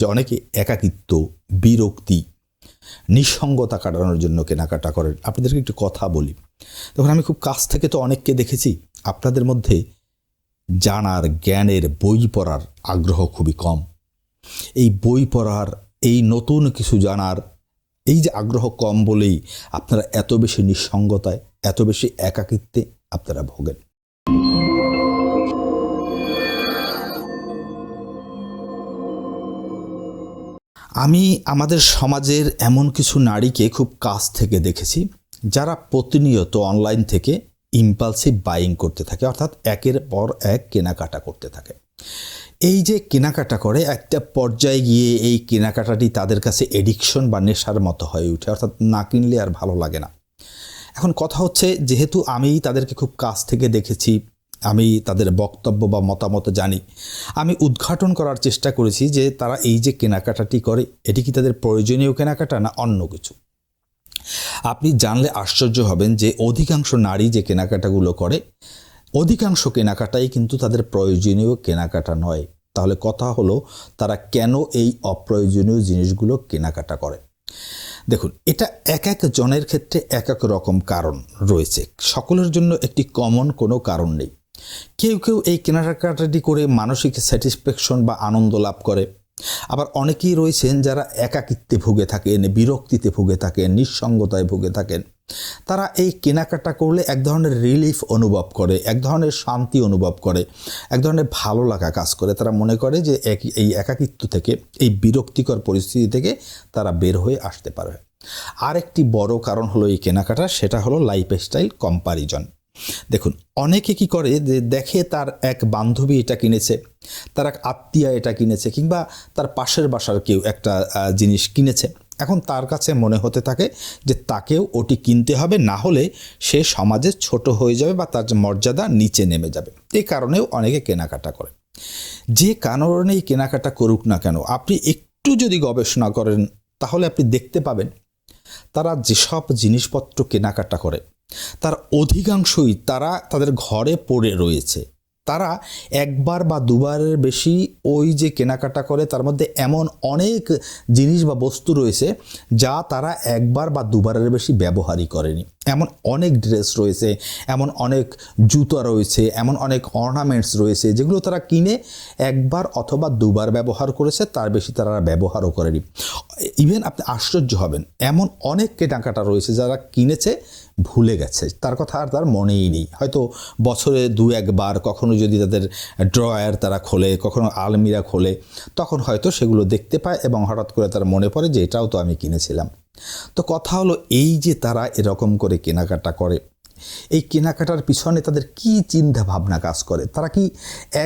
যে অনেকে একাকিত্ব, বিরক্তি, নিঃসঙ্গতা কাটানোর জন্য কেনাকাটা করেন। আপনাদেরকে একটু কথা বলি। তখন আমি খুব কাছ থেকে তো অনেককে দেখেছি। আপনাদের মধ্যে জানার, জ্ঞানের, বই পড়ার আগ্রহ খুবই কম। এই বই পড়ার, এই নতুন কিছু জানার, এই যে আগ্রহ কম বলেই আপনারা এত বেশি নিঃসঙ্গতায়, এত বেশি একাকিত্বে আপনারা ভোগেন। আমি আমাদের সমাজের এমন কিছু নারীকে খুব কাছ থেকে দেখেছি, যারা প্রতিনিয়ত অনলাইন থেকে ইম্পালসিভ বাইং করতে থাকে, অর্থাৎ একের পর এক কেনাকাটা করতে থাকে। এই যে কেনাকাটা করে, একটা পর্যায়ে গিয়ে এই কেনাকাটাটি তাদের কাছে এডিকশন বা নেশার মতো হয়ে ওঠে, অর্থাৎ না কিনলে আর ভালো লাগে না। এখন কথা হচ্ছে, যেহেতু আমি তাদেরকে খুব কাছ থেকে দেখেছি আমি তাদের বক্তব্য বা মতামত জানি। আমি উদ্ঘাটন করার চেষ্টা করেছি যে তারা এই যে কেনাকাটাটি করে, এটি কি তাদের প্রয়োজনীয় কেনাকাটা না অন্য কিছু? আপনি জানলে আশ্চর্য হবেন যে অধিকাংশ নারী যে কেনাকাটাগুলো করে, অধিকাংশ কেনাকাটাই কিন্তু তাদের প্রয়োজনীয় কেনাকাটা নয়। তাহলে কথা হলো, তারা কেন এই অপ্রয়োজনীয় জিনিসগুলো কেনাকাটা করে? দেখুন, এটা এক এক জনের ক্ষেত্রে এক এক রকম কারণ রয়েছে। সকলের জন্য একটি কমন কোনো কারণ নেই। কেউ কেউ এই কেনাকাটাটি করে মানসিক স্যাটিসফ্যাকশন বা আনন্দ লাভ করে। আবার অনেকেই রয়েছেন যারা একাকিত্বে ভুগে থাকেন, বিরক্তিতে ভুগে থাকেন, নিঃসঙ্গতায় ভুগে থাকেন। তারা এই কেনাকাটা করলে এক ধরনের রিলিফ অনুভব করে, এক ধরনের শান্তি অনুভব করে, এক ধরনের ভালো লাগা কাজ করে। তারা মনে করে যে এই একাকিত্ব থেকে, এই বিরক্তিকর পরিস্থিতি থেকে তারা বের হয়ে আসতে পারবে। আরেকটি বড় কারণ হলো এই কেনাকাটা, সেটা হলো লাইফস্টাইল কম্পারিজন দেখুন, অনেকে কি করে যে দেখে তার এক বান্ধবী এটা কিনেছে, তার এক আত্মীয়া এটা কিনেছে, কিংবা তার পাশের বাসার কেউ একটা জিনিস কিনেছে। এখন তার কাছে মনে হতে থাকে যে তাকেও ওটি কিনতে হবে, না হলে সে সমাজে ছোট হয়ে যাবে বা তার মর্যাদা নিচে নেমে যাবে। এই কারণেও অনেকে কেনাকাটা করে। যে কারণেই কেনাকাটা করুক না কেন, আপনি একটু যদি গবেষণা করেন, তাহলে আপনি দেখতে পাবেন, তারা যেসব জিনিসপত্র কেনাকাটা করে তার অধিকাংশই তারা তাদের ঘরে পড়ে রয়েছে। তারা একবার বা দুবারের বেশি ওই যে কেনাকাটা করে, তার মধ্যে এমন অনেক জিনিস বা বস্তু রয়েছে যা তারা একবার বা দুবারের বেশি ব্যবহারই করেনি। এমন অনেক ড্রেস রয়েছে, এমন অনেক জুতো রয়েছে, এমন অনেক অর্নামেন্টস রয়েছে যেগুলো তারা কিনে একবার অথবা দুবার ব্যবহার করেছে, তার বেশি তারা ব্যবহারও করেনি। ইভেন আপনি আশ্চর্য হবেন, এমন অনেক কেনাকাটা রয়েছে যারা কিনেছে ভুলে গেছে। তার কথা আর তার মনেই নেই। হয়তো বছরে দু একবার কখনো যদি তাদের ড্রয়ার তারা খোলে, কখনো আলমিরা খোলে, তখন হয়তো সেগুলো দেখতে পায় এবং হঠাৎ করে তার মনে পড়ে যে এটাও তো আমি কিনেছিলাম। তো কথা হলো এই যে তারা এরকম করে কেনাকাটা করে, এই কেনাকাটার পিছনে তাদের কি চিন্তা ভাবনা কাজ করে? তারা কি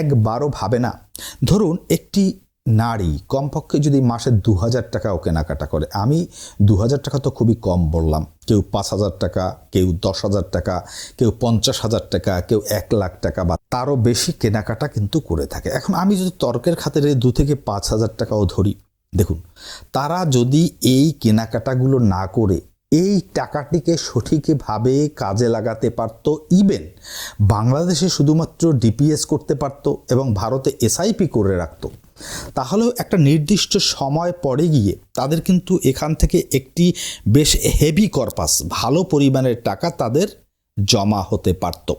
একবারও ভাবে না? ধরুন একটি নারী কমপক্ষে যদি মাসে দু হাজার টাকাও কেনাকাটা করে, আমি দু হাজার টাকা তো খুবই কম বললাম। কেউ পাঁচ হাজার টাকা, কেউ দশ হাজার টাকা, কেউ পঞ্চাশ হাজার টাকা, কেউ এক লাখ টাকা বা তারও বেশি কেনাকাটা কিন্তু করে থাকে। এখন আমি যদি তর্কের খাতিরে দু থেকে পাঁচ হাজার টাকাও ধরি, দেখুন, তারা যদি এই কেনাকাটাগুলো না করে, এই টাকাটিকে সঠিকভাবে কাজে লাগাতে পারত ইভেন বাংলাদেশে শুধুমাত্র ডিপিএস করতে পারত এবং ভারতে এসআইপি করে রাখতো তাহলেও একটা নির্দিষ্ট সময় পরে গিয়ে তাদের কিন্তু এখান থেকে একটি বেশ হেভি কর্পাস ভালো পরিমাণের টাকা তাদের জমা হতে পারত।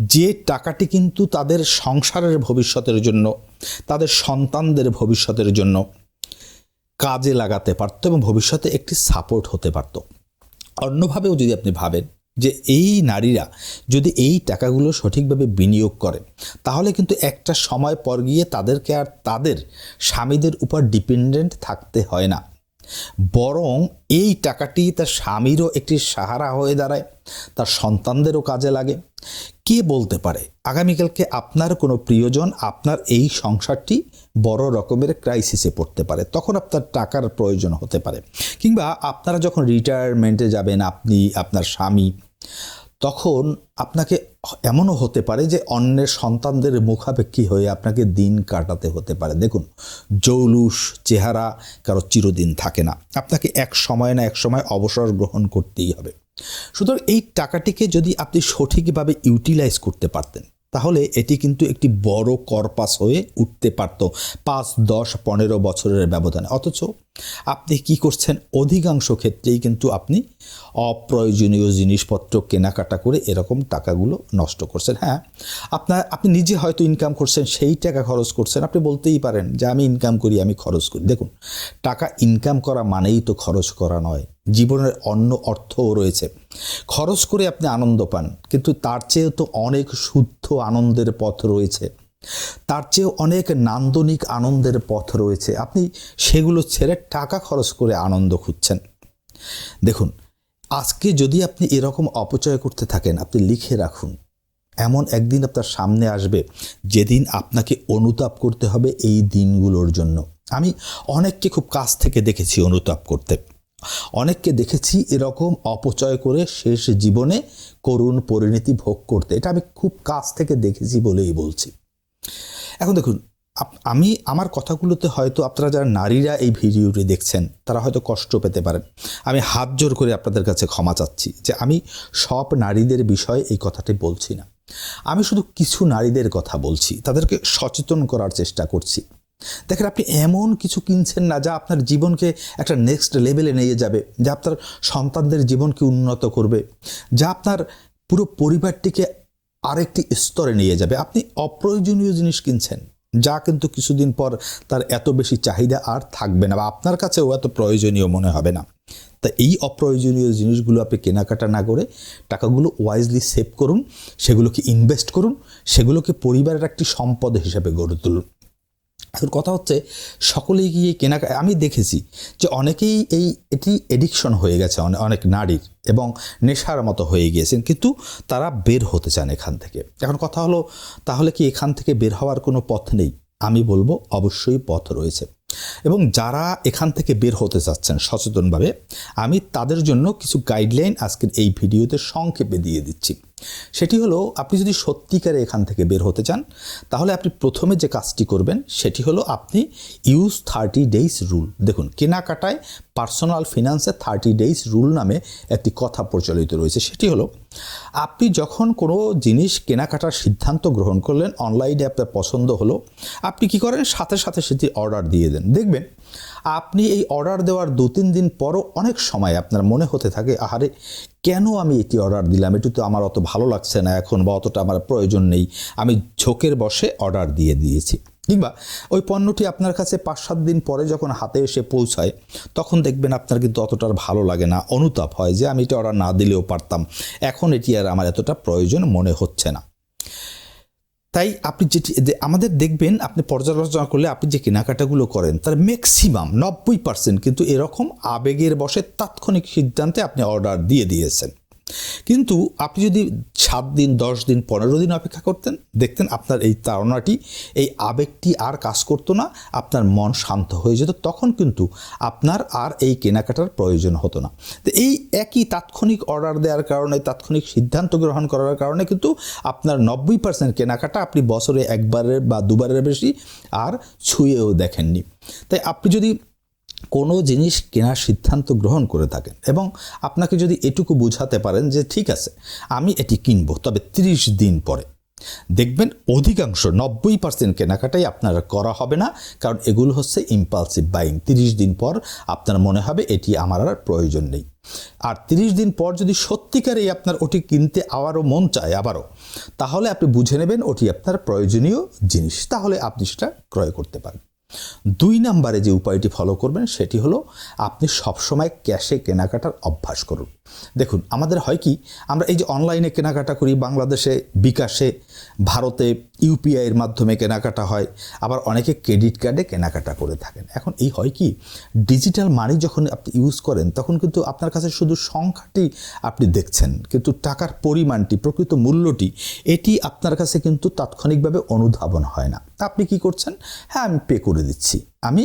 যে টাকাটি কিন্তু তাদের সংসারের ভবিষ্যতের জন্য, তাদের সন্তানদের ভবিষ্যতের জন্য কাজে লাগাতে পারতো এবং ভবিষ্যতে একটি সাপোর্ট হতে পারত। অন্যভাবেও যদি আপনি ভাবেন যে এই নারীরা যদি এই টাকাগুলো সঠিকভাবে বিনিয়োগ করে, তাহলে কিন্তু একটা সময় পর গিয়ে তাদেরকে আর তাদের স্বামীদের উপর ডিপেন্ডেন্ট থাকতে হয় না। বরং এই টাকাটি তার স্বামীরও একটি সাহারা হয়ে দাঁড়ায়, তার সন্তানদেরও কাজে লাগে। কে বলতে পারে, আগামীকালকে আপনার কোনো প্রিয়জন আপনার এই সংসারটি বড় রকমের ক্রাইসিসে পড়তে পারে, তখন আপনার টাকার প্রয়োজন হতে পারে। কিংবা আপনারা যখন রিটায়ারমেন্টে যাবেন, আপনি আপনার স্বামী তখন আপনাকে এমনও হতে পারে যে অন্যের সন্তানদের মুখাপেক্ষী হয়ে আপনাকে দিন কাটাতে হতে পারে। দেখুন, জৌলুস চেহারা কারও চিরদিন থাকে না। আপনাকে এক সময় না এক সময় অবসর গ্রহণ করতেই হবে। সুতরাং এই টাকাটিকে যদি আপনি সঠিকভাবে ইউটিলাইজ করতে পারতেন তাহলে এটি কিন্তু একটি বড় করপাস হয়ে উঠতে পারত পাঁচ, দশ, পনেরো বছরের ব্যবধানে। অথচ আপনি কি করছেন? অধিকাংশ ক্ষেত্রেই কিন্তু আপনি অপ্রয়োজনীয় জিনিসপত্র কেনাকাটা করে এরকম টাকাগুলো নষ্ট করছেন। হ্যাঁ আপনার, আপনি নিজে হয়তো ইনকাম করছেন, সেই টাকা খরচ করছেন। আপনি বলতেই পারেন যে, আমি ইনকাম করি, আমি খরচ করি। দেখুন, টাকা ইনকাম করা মানেই তো খরচ করা নয়। জীবনের অন্য অর্থও রয়েছে। খরচ করে আপনি আনন্দ পান, কিন্তু তার চেয়েও তো অনেক শুদ্ধ আনন্দের পথ রয়েছে। তার চেয়েও অনেক নান্দনিক আনন্দের পথ রয়েছে। আপনি সেগুলো ছেড়ে টাকা খরচ করে আনন্দ খুঁজছেন। দেখুন, আজকে যদি আপনি এরকম অপচয় করতে থাকেন, আপনি লিখে রাখুন। এমন একদিন আপনার সামনে আসবে, যেদিন আপনাকে অনুতাপ করতে হবে এই দিনগুলোর জন্য। আমি অনেককে খুব কাছ থেকে দেখেছি অনুতাপ করতে। অনেককে দেখেছি এরকম অপচয় করে শেষ জীবনে করুণ পরিণতি ভোগ করতে। এটা আমি খুব কাছ থেকে দেখেছি বলেই বলছি। এখন দেখুন আমি আমার কথাগুলোতে হয়তো আপনারা যারা নারীরা এই ভিডিওটি দেখছেন, তারা হয়তো কষ্ট পেতে পারেন। আমি হাত জোর করে আপনাদের কাছে ক্ষমা চাচ্ছি যে আমি সব নারীদের বিষয়ে এই কথাটি বলছি না। আমি শুধু কিছু নারীদের কথা বলছি, তাদেরকে সচেতন করার চেষ্টা করছি। দেখেন, আপনি এমন কিছু কিনছেন না যা আপনার জীবনকে একটা নেক্সট লেভেলে নিয়ে যাবে, যা আপনার সন্তানদের জীবনকে উন্নত করবে, যা আপনার পুরো পরিবারটিকে আরেকটি স্তরে নিয়ে যাবে। আপনি অপ্রয়োজনীয় জিনিস কিনছেন, যা কিন্তু কিছুদিন পর তার এত বেশি চাহিদা আর থাকবে না বা আপনার কাছেও এত প্রয়োজনীয় মনে হবে না। তা এই অপ্রয়োজনীয় জিনিসগুলো আপনি কেনাকাটা না করে টাকাগুলো ওয়াইজলি সেভ করুন, সেগুলোকে ইনভেস্ট করুন, সেগুলোকে পরিবারের একটি সম্পদ হিসাবে গড়ে তুলুন। এখন কথা হচ্ছে সকলেই গিয়ে কেনা আমি দেখেছি যে অনেকেই এই এটি এডিকশন হয়ে গেছে অনেক নারীর এবং নেশার মতো হয়ে গিয়েছেন, কিন্তু তারা বের হতে চান এখান থেকে। এখন কথা হলো, তাহলে কি এখান থেকে বের হওয়ার কোনো পথ নেই? আমি বলব অবশ্যই পথ রয়েছে। এবং যারা এখান থেকে বের হতে চাচ্ছেন সচেতনভাবে, আমি তাদের জন্য কিছু গাইডলাইন আজকের এই ভিডিওতে সংক্ষেপে দিয়ে দিচ্ছি। সেটি হলো, আপনি যদি সত্যিকারে এখান থেকে বের হতে চান, তাহলে আপনি প্রথমে যে কাজটি করবেন, সেটি হলো আপনি ইউজ থার্টি ডেইজ রুল দেখুন, কেনাকাটায় পার্সোনাল ফিনান্সে থার্টি ডেইজ রুল নামে একটি কথা প্রচলিত রয়েছে। সেটি হলো, আপনি যখন কোনো জিনিস কেনাকাটার সিদ্ধান্ত গ্রহণ করলেন অনলাইনে আপনার পছন্দ হলো, আপনি কি করেন? সাথে সাথে সেটি অর্ডার দিয়ে দেন। দেখবেন আপনি এই অর্ডার দেওয়ার দু তিন দিন পরও অনেক সময় আপনার মনে হতে থাকে, আহারে, কেন আমি এটি অর্ডার দিলাম? এটি তো আমার অত ভালো লাগছে না এখন বা অতটা আমার প্রয়োজন নেই। আমি ঝোঁকের বসে অর্ডার দিয়ে দিয়েছি। কিংবা ওই পণ্যটি আপনার কাছে পাঁচ সাত দিন পরে যখন হাতে এসে পৌঁছায়, তখন দেখবেন আপনার কিন্তু অতটা ভালো লাগে না, অনুতাপ হয় যে আমি এটা অর্ডার না দিলেও পারতাম। এখন এটি আর আমার এতটা প্রয়োজন মনে হচ্ছে না। তাই আপনি যেটি আমাদের দেখবেন আপনি পর্যালোচনা করলে আপনি যে কেনাকাটাগুলো করেন, তার ম্যাক্সিমাম নব্বই পার্সেন্ট কিন্তু এরকম আবেগের বসে তাৎক্ষণিক সিদ্ধান্তে আপনি অর্ডার দিয়ে দিয়েছেন। কিন্তু আপনি যদি সাত দিন, দশ দিন, পনেরো দিন অপেক্ষা করতেন, দেখতেন আপনার এই তাড়নাটি, এই আবেগটি আর কাজ করতো না, আপনার মন শান্ত হয়ে যেত, তখন কিন্তু আপনার আর এই কেনাকাটার প্রয়োজন হতো না। তো এই একই তাৎক্ষণিক অর্ডার দেওয়ার কারণে, তাৎক্ষণিক সিদ্ধান্ত গ্রহণ করার কারণে কিন্তু আপনার নব্বই পার্সেন্ট কেনাকাটা আপনি বছরে একবারের বা দুবারের বেশি আর ছুঁয়েও দেখেননি। তাই আপনি যদি কোনো জিনিস কেনার সিদ্ধান্ত গ্রহণ করে থাকেন এবং আপনাকে যদি এটুকু বোঝাতে পারেন যে ঠিক আছে, আমি এটি কিনবো, তবে 30 দিন পরে। দেখবেন অধিকাংশ নব্বই পার্সেন্ট কেনাকাটাই আপনার করা হবে না, কারণ এগুলো হচ্ছে ইম্পালসিভ বাইং তিরিশ দিন পর আপনার মনে হবে এটি আমার আর প্রয়োজন নেই। আর তিরিশ দিন পর যদি সত্যিকারেই আপনার ওটি কিনতে আবারও মন চায় আবারও, তাহলে আপনি বুঝে নেবেন ওটি আপনার প্রয়োজনীয় জিনিস। তাহলে আপনি সেটা ক্রয় করতে পারেন। দুই নাম্বারে যে উপায়টি ফলো করবেন সেটি হলো আপনি সবসময় ক্যাশে কেনাকাটার অভ্যাস করুন। দেখুন, আমাদের হয় কি, আমরা এই যে অনলাইনে কেনাকাটা করি, বাংলাদেশে, বিকাশে, ভারতে ইউপিআইয়ের মাধ্যমে কেনাকাটা হয়, আবার অনেকে ক্রেডিট কার্ডে কেনাকাটা করে থাকেন। এখন এই হয় কি ডিজিটাল মানি যখন আপনি ইউজ করেন, তখন কিন্তু আপনার কাছে শুধু সংখ্যাটি আপনি দেখছেন, কিন্তু টাকার পরিমাণটি, প্রকৃত মূল্যটি, এটি আপনার কাছে কিন্তু তাৎক্ষণিকভাবে অনুধাবন হয় না। তা আপনি কি করছেন? হ্যাঁ আমি পে করে দিচ্ছি। আমি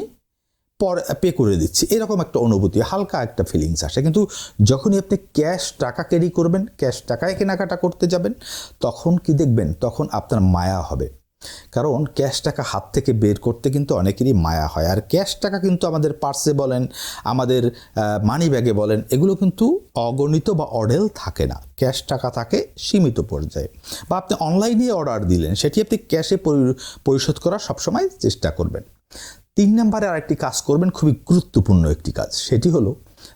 পর পে করে দিচ্ছি। এরকম একটা অনুভূতি, হালকা একটা ফিলিংস আসে। কিন্তু যখনই আপনি ক্যাশ টাকা ক্যারি করবেন ক্যাশ টাকায় কেনাকাটা করতে যাবেন, তখন কি দেখবেন? তখন আপনার মায়া হবে। কারণ ক্যাশ টাকা হাত থেকে বের করতে কিন্তু অনেকেরই মায়া হয়। আর ক্যাশ টাকা কিন্তু আমাদের পার্সে বলেন, আমাদের মানি ব্যাগে বলেন, এগুলো কিন্তু অগণিত বা অডেল থাকে না। ক্যাশ টাকা থাকে সীমিত পর্যায়ে। বা আপনি অনলাইনে অর্ডার দিলেন, সেটি আপনি ক্যাশে পরিশোধ করার সবসময় চেষ্টা করবেন। তিন নম্বরে আরেকটি কাজ করবেন, খুবই গুরুত্বপূর্ণ একটি কাজ। সেটি হলো,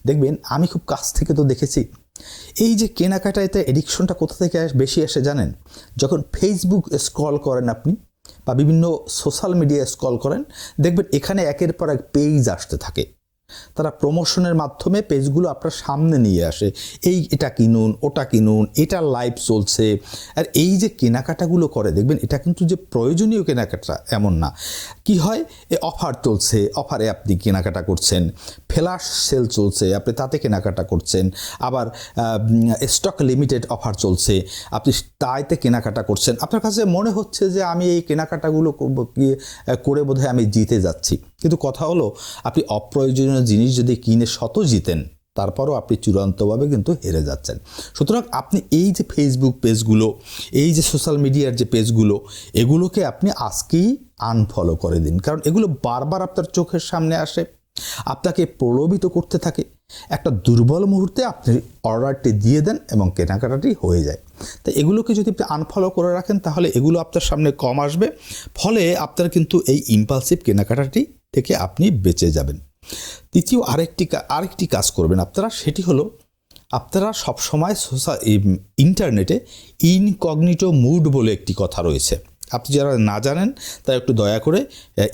দেখবেন, আমি খুব কাছ থেকে তো দেখেছি, এই যে কেনাকাটাতে এডিকশনটা কোথা থেকে বেশি আসে জানেন? যখন ফেসবুক স্ক্রল করেন আপনি বা বিভিন্ন সোশ্যাল মিডিয়া স্ক্রল করেন, দেখবেন এখানে একের পর এক পেজ আসতে থাকে। তারা প্রমোশনের মাধ্যমে পেজগুলো আপনার সামনে নিয়ে আসে। এই এটা কিনুন, ওটা কিনুন এটা লাইভ চলছে। আর এই যে কেনাকাটাগুলো করে, দেখবেন এটা কিন্তু যে প্রয়োজনীয় কেনাকাটা এমন না। কি হয়? এ অফার চলছে অফারে আপনি কেনাকাটা করছেন ফ্ল্যাশ সেল চলছে, আপনি তাতে কেনাকাটা করছেন, আবার স্টক লিমিটেড অফার চলছে, আপনি তাইতে কেনাকাটা করছেন। আপনার কাছে মনে হচ্ছে যে আমি এই কেনাকাটাগুলো করে বোধহয় আমি জিতে যাচ্ছি। কিন্তু কথা হলো, আপনি অপ্রয়োজনীয় জিনিস যদি কিনে শত জিতেন, তারপরও আপনি চূড়ান্তভাবে কিন্তু হেরে যাচ্ছেন। সুতরাং আপনি এই যে ফেসবুক পেজগুলো এই যে সোশ্যাল মিডিয়ার যে পেজগুলো এগুলোকে আপনি আজকেই আনফলো করে দিন। কারণ এগুলো বারবার আপনার চোখের সামনে আসে, আপনাকে প্রলোভিত করতে থাকে। একটা দুর্বল মুহূর্তে আপনি অর্ডারটি দিয়ে দেন এবং কেনাকাটাটি হয়ে যায়। তো এগুলোকে যদি আপনি আনফলো করে রাখেন, তাহলে এগুলো আপনার সামনে কম আসবে। ফলে আপনার কিন্তু এই ইম্পালসিভ কেনাকাটাটি থেকে আপনি বেঁচে যাবেন। তৃতীয় আরেকটি আরেকটি কাজ করবেন আপনারা, সেটি হলো আপনারা সবসময় সোশ্যাল ইন্টারনেটে ইনকগনিটো মুড বলে একটি কথা রয়েছে। আপনি যারা না জানেন, তারা একটু দয়া করে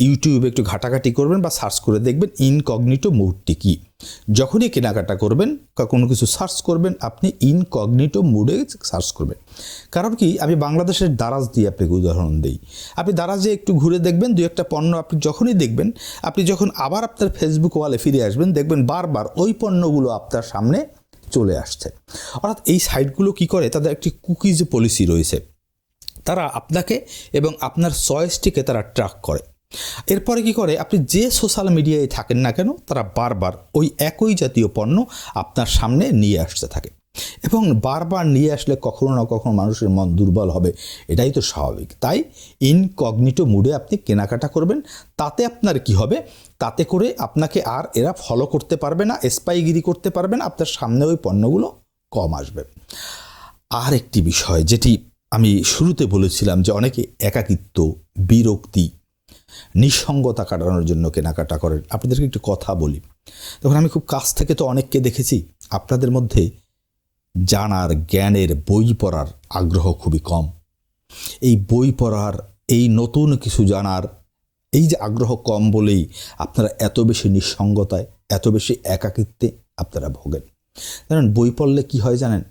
ইউটিউবে একটু ঘাটাঘাটি করবেন বা সার্চ করে দেখবেন ইনকগনিটো মুডটি কী। যখনই কেনাকাটা করবেন কোনো কিছু সার্চ করবেন, আপনি ইনকগনিটো মুডে সার্চ করবেন। কারণ কি, আমি বাংলাদেশের দারাজ দিয়ে আপনাকে উদাহরণ দিই। আপনি দারাজে একটু ঘুরে দেখবেন দু একটা পণ্য আপনি যখনই দেখবেন, আপনি যখন আবার আপনার ফেসবুক ওয়ালে ফিরে আসবেন, দেখবেন বারবার ওই পণ্যগুলো আপনার সামনে চলে আসছে। অর্থাৎ এই সাইটগুলো কি করে, তাদের একটি কুকিজ পলিসি রয়েছে। তারা আপনাকে এবং আপনার চয়েসটিকে তারা ট্র্যাক করে। এরপরে কি করে? আপনি যে সোশ্যাল মিডিয়ায় থাকেন না কেন, তারা বারবার ওই একই জাতীয় পণ্য আপনার সামনে নিয়ে আসতে থাকে। এবং বারবার নিয়ে আসলে কখনো না কখনো মানুষের মন দুর্বল হবে। এটাই তো স্বাভাবিক। তাই ইনকগনিটো মুডে আপনি কেনাকাটা করবেন। তাতে আপনার কি হবে? তাতে করে আপনাকে আর এরা ফলো করতে পারবে না স্পাইগিরি করতে পারবে না, আপনার সামনে ওই পণ্যগুলো কম আসবে। আর একটি বিষয় যেটি আমি শুরুতে বলেছিলাম যে অনেকে একাকিত্ব, বিরক্তি, নিঃসঙ্গতা কাটানোর জন্য কেনাকাটা করেন। আপনাদেরকে একটু কথা বলি। তখন আমি খুব কাছ থেকে তো অনেককে দেখেছি। আপনাদের মধ্যে জানার, জ্ঞানের, বই পড়ার আগ্রহ খুবই কম। এই বই পড়ার, এই নতুন কিছু জানার, এই যে আগ্রহ কম বলেই আপনারা এত বেশি নিঃসঙ্গতায়, এত বেশি একাকিত্বে আপনারা ভোগেন। জানেন বই পড়লে কি হয় জানেন?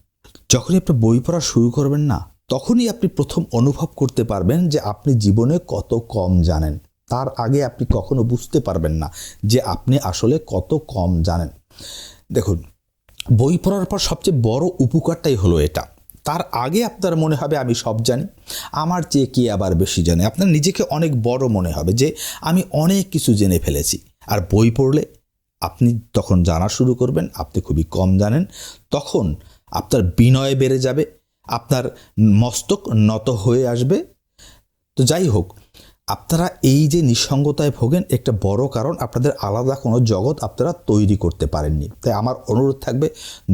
যখনই আপনি বই পড়া শুরু করবেন না তখনই আপনি প্রথম অনুভব করতে পারবেন যে আপনি জীবনে কত কম জানেন। তার আগে আপনি কখনো বুঝতে পারবেন না যে আপনি আসলে কত কম জানেন। দেখুন, বই পড়ার পর সবচেয়ে বড় উপকারটাই হলো এটা। তার আগে আপনার মনে হবে, আমি সব জানি। আমার চেয়ে কে আবার বেশি জানে? আপনার নিজেকে অনেক বড় মনে হবে যে, আমি অনেক কিছু জেনে ফেলেছি। আর বই পড়লে আপনি তখন জানা শুরু করবেন, আপনি খুবই কম জানেন। তখন আপনার বিনয় বেড়ে যাবে আপনার মস্তক নত হয়ে আসবে। তো যাই হোক আপনারা এই যে নিঃসঙ্গতায় ভোগেন, একটা বড় কারণ আপনাদের আলাদা কোনো জগৎ আপনারা তৈরি করতে পারেননি। তাই আমার অনুরোধ থাকবে,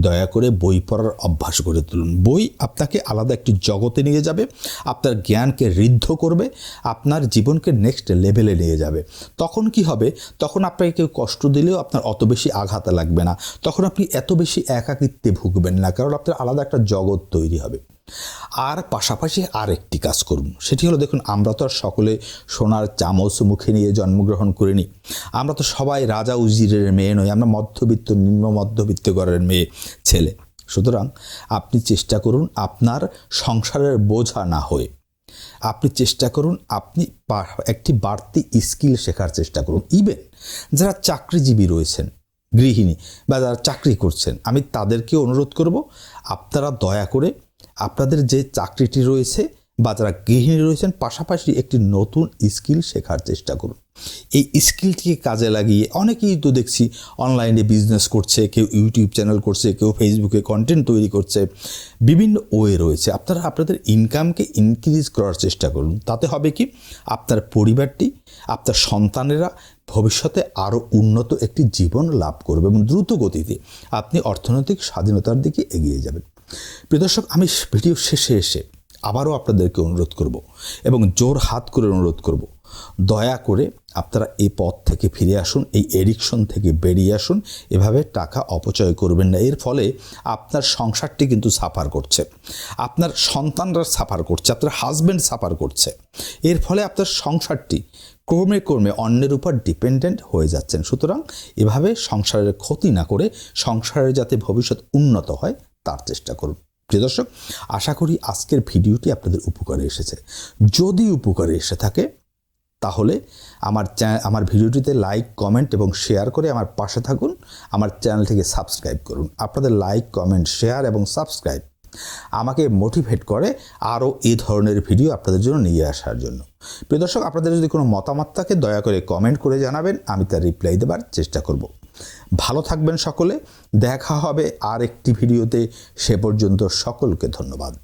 দয়া করে বই পড়ার অভ্যাস করে তুলুন। বই আপনাকে আলাদা একটি জগতে নিয়ে যাবে, আপনার জ্ঞানকে ঋদ্ধ করবে, আপনার জীবনকে নেক্সট লেভেলে নিয়ে যাবে। তখন কি হবে? তখন আপনাকে কেউ কষ্ট দিলেও আপনার অত বেশি আঘাত লাগবে না। তখন আপনি এত বেশি একাকিত্বে ভুগবেন না, কারণ আপনার আলাদা একটা জগৎ তৈরি হবে। আর পাশাপাশি আর একটি কাজ করুন, সেটি হলো দেখুন, আমরা তো আর সকলে সোনার চামচ মুখে নিয়ে জন্মগ্রহণ করিনি। আমরা তো সবাই রাজা উজিরের মেয়ে নই, আমরা মধ্যবিত্ত, নিম্ন মধ্যবিত্ত ঘরের মেয়ে, ছেলে। সুতরাং আপনি চেষ্টা করুন আপনার সংসারের বোঝা না হয়ে। আপনি চেষ্টা করুন, আপনি একটি বাড়তি স্কিল শেখার চেষ্টা করুন। ইভেন যারা চাকরিজীবী রয়েছেন, গৃহিণী, বা যারা চাকরি করছেন, আমি তাদেরকে অনুরোধ করব, আপনারা দয়া করে আপনাদের যে চাকরিটি রয়েছে বা যারা গৃহিণী রয়েছেন, পাশাপাশি একটি নতুন স্কিল শেখার চেষ্টা করুন। এই স্কিলটিকে কাজে লাগিয়ে অনেকেই তো দেখছি অনলাইনে বিজনেস করছে, কেউ ইউটিউব চ্যানেল করছে, কেউ ফেসবুকে কন্টেন্ট তৈরি করছে। বিভিন্ন ওয়ে রয়েছে। আপনারা, আপনাদের ইনকামকে ইনক্রিজ করার চেষ্টা করুন। তাতে হবে কি? আপনার পরিবারটি, আপনার সন্তানেরা ভবিষ্যতে আরও উন্নত একটি জীবন লাভ করবে এবং দ্রুত গতিতে আপনি অর্থনৈতিক স্বাধীনতার দিকে এগিয়ে যাবেন। প্রিয় দর্শক, আমি ভিডিও শেষে এসে আবারও আপনাদেরকে অনুরোধ করব এবং জোর হাত করে অনুরোধ করব। দয়া করে আপনারা এই পথ থেকে ফিরে আসুন, এই এডিকশন থেকে বেরিয়ে আসুন। এভাবে টাকা অপচয় করবেন না। এর ফলে আপনার সংসারটি কিন্তু সাফার করছে। আপনার সন্তানরা সাফার করছে, আপনার হাজব্যান্ড সাফার করছে। এর ফলে আপনার সংসারটি ক্রমে ক্রমে অন্যের উপর ডিপেন্ডেন্ট হয়ে যাচ্ছেন। সুতরাং এভাবে সংসারের ক্ষতি না করে সংসারের যাতে ভবিষ্যৎ উন্নত হয় তার চেষ্টা করুন। প্রিয় দর্শক, আশা করি আজকের ভিডিওটি আপনাদের উপকারে এসেছে। যদি উপকারে এসে থাকে, তাহলে আমার আমার ভিডিওটিতে লাইক, কমেন্ট এবং শেয়ার করে আমার পাশে থাকুন। আমার চ্যানেলটিকে সাবস্ক্রাইব করুন। আপনাদের লাইক, কমেন্ট, শেয়ার এবং সাবস্ক্রাইব আমাকে মোটিভেট করে আরও এই ধরনের ভিডিও আপনাদের জন্য নিয়ে আসার জন্য। প্রিয় দর্শক, আপনাদের যদি কোনো মতামত থাকে, দয়া করে কমেন্ট করে জানাবেন। আমি তার রিপ্লাই দেবার চেষ্টা করব। ভালো থাকবেন সকলে দেখা হবে আর একটি ভিডিওতে। সে পর্যন্ত সকলকে ধন্যবাদ।